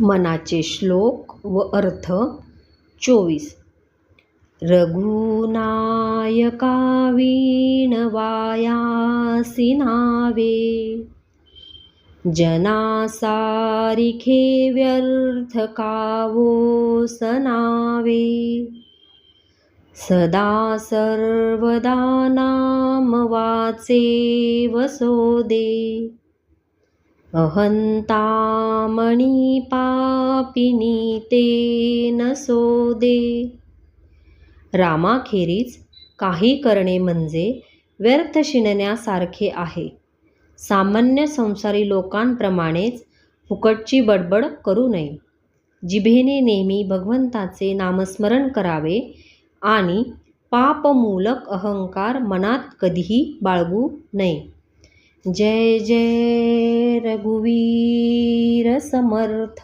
मनाचे श्लोक व अर्थ चोवीस. रघुनायकावीणवायासि नावे जनासारिखे व्यर्थ कावो सनावे सदा सर्वदा नाम वाचे वसोदे अहंतामणी पापिनी ते नसोदे रामाखेरीज काही करणे म्हणजे व्यर्थ शिणण्यासारखे आहे. सामान्य संसारी लोकांप्रमाणेच फुकटची बडबड करू नये. जिभेने नेहमी भगवंताचे नामस्मरण करावे आणि पापमूलक अहंकार मनात कधीही बाळगू नये. जय जय रघुवीर समर्थ।